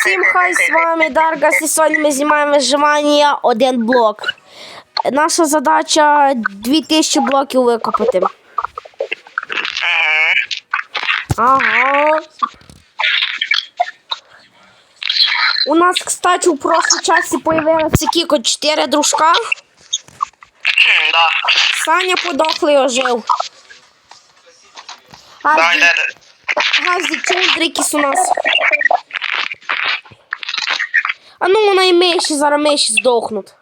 Всім хай з вами Даргас і сьогодні ми знімаємо виживання один блок. Наша задача 2000 блоків викопати. Ага. У нас, кстати, у прошлому часі появилися кіко 4 дружка. Да. Саня подохлий ожив. Да, Газді, газді чундрикіс у нас. А ну вона і миші, зараз миші здохнуть.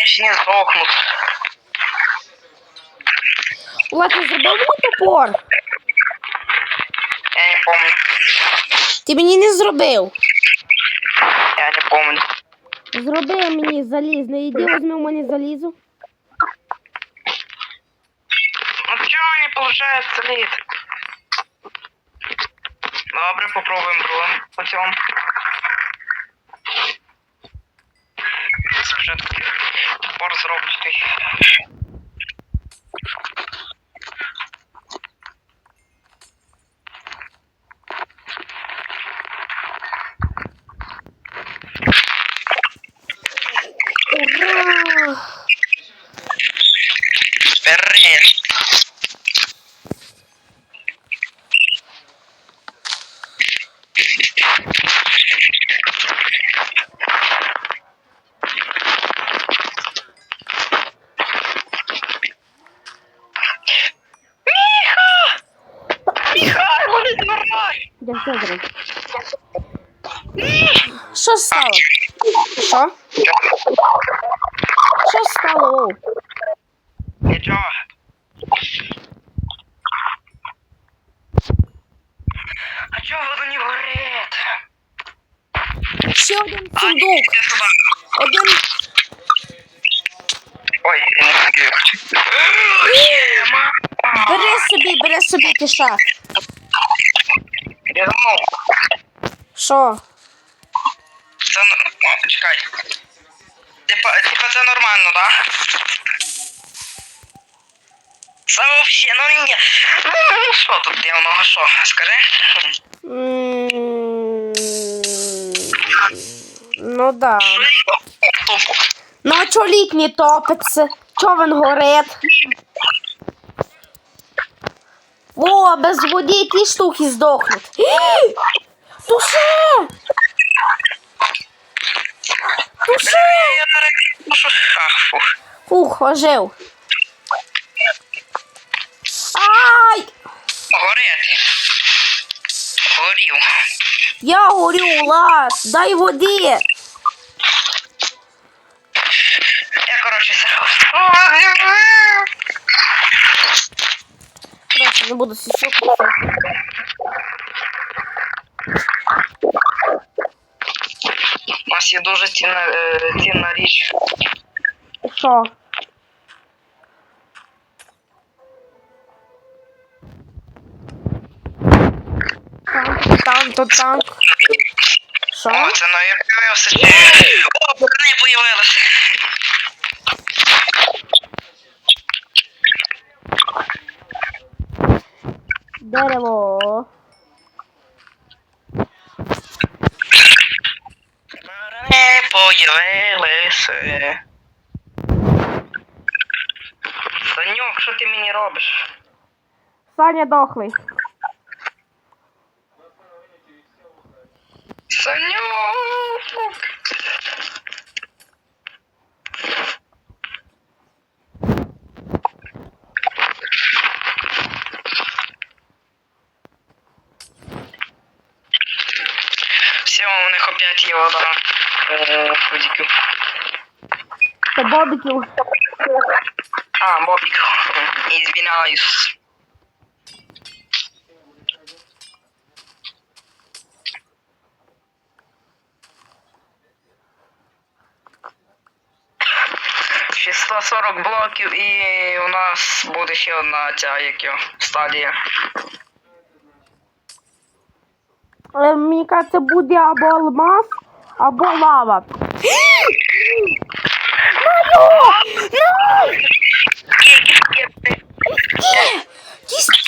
Миші не здохнуть. Влад, ти зробив мені топор? Я не помню. Ти мені не зробив. Я не помню. Зроби мені залізне. Іди візьми у мене залізо. Ну чого не получается лід? Добре, попробуємо другим путем. Спочатку топор зроблю змирай! Де все зробив? Що стало? Що? Що стало? Оу? Нічого. А чого воно не горить? Ще один А, сундук. іди сюди. Один. Ой, я не хотів. Є, мама. Бери собі, бери собі киша. Я Замов. Що? Це О, чекай. Типа, типа це нормально, да? Це вообще, ну ні. Ну що тут дивного, що? Скажи? Ну да. Тупо. Ну а чо літній топиться? Чо він горить? О, без води ті штуки здохнуть. Туше! Туше! Ух, ожив. Ай! Горить. Горів. Я горю, Лад, дай води. Я, коротше, сахав. Просто не буду сісюкати. У нас є дуже цінна, е, цінна річ. Що? Танк, то танк. Що? О, це нові появився. О, бурни появилися. Дерево. Бурни появилися. Санюк, що ти мені робиш? Саня дохлий. Санюк! Все, є вода. Е, ходіки. Це бобіків. А, Бобик. Извиняюсь. Ще 140 блоків і у нас буде ще одна ця як його, стадія. Але мені кажеться, буде або алмаз, або лава. Ну! Кістки! Кістки!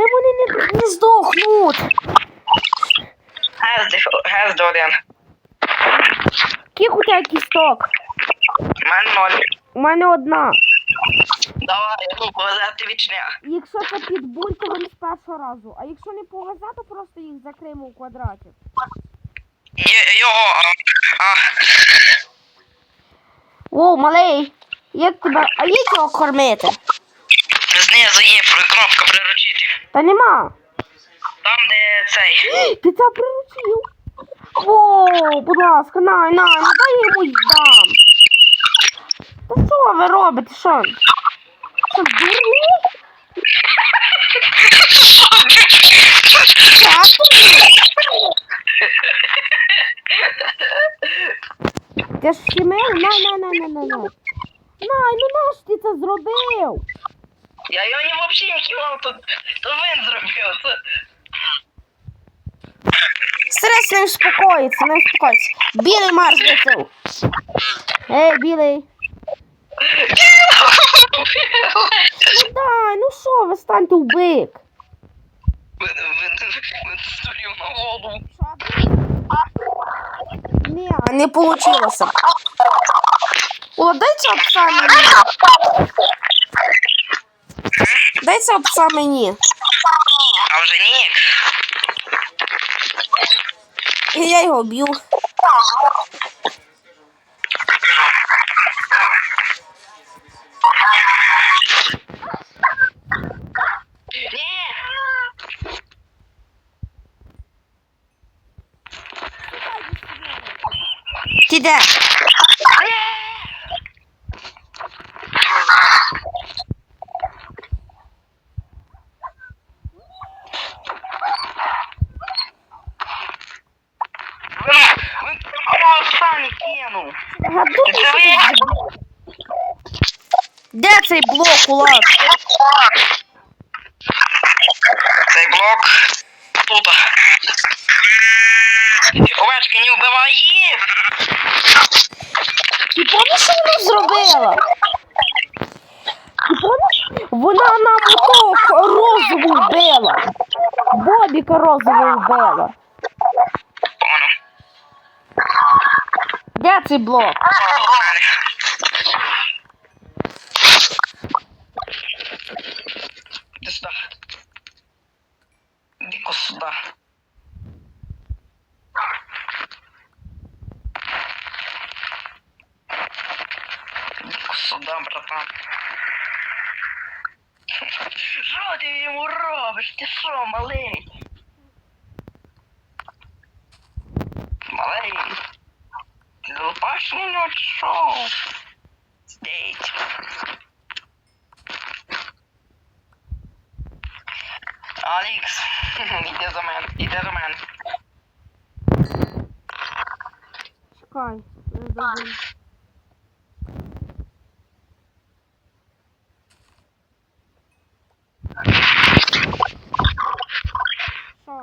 Не вони не, не здохнуть. Гез, деф- гез до один. Ких у тебе кісток? У мене ноль. У мене одна. Давай, ну, повезти вічня. Якщо це під буль, то вони з першого разу. А якщо не повезе, то просто їх закриємо у квадраті. Є, його, а, а, Воу, малий, як тебе. А як його кормити? знизу є кнопка приручити. Та нема. Там, де цей. Ти це приручив. Воу, будь ласка, най, най, ну дай я йому дам. Та що ви робите, що? Що, дурні? Ти ж щемив? Най, най, най, най, най, най. Най, ну наш ти це зробив? Я його не взагалі не кивав, то, то він зробив. Це... Стрес не успокоїться, не успокоїться. Білий Марс летів. Ей, білий. Ну дай, ну що, ви станьте у бик. Він, він, він на голову. Ні, не получилося. О, дай пса мені. Дай це пса мені. А вже ні. І я його б'ю. Ні. Ти де? Останній кинув. Гаду, Це ви? Де цей блок, Улад? Цей блок тут. Овечки не вбивай їх. Ти помниш, що вона зробила? Ти помниш? Вона нам отого розову вбила. Бобіка розову вбила. Де цей блок? Иди сюда. Иди-ка сюда. Иди-ка сюда, братан. Що ти йому робиш? Ти що? Малий. Ти залупаш мене, чи що? Стейт. Алікс, іди за мене, іди до мене. Чекай. не дадим. Що?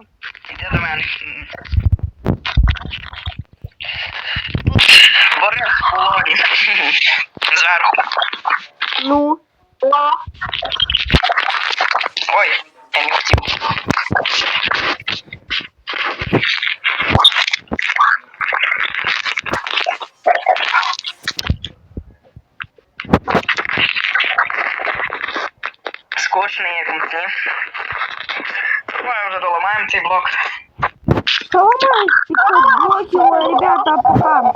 Іди до мене. Давай вже доламаємо цей блок. що ребята, пока.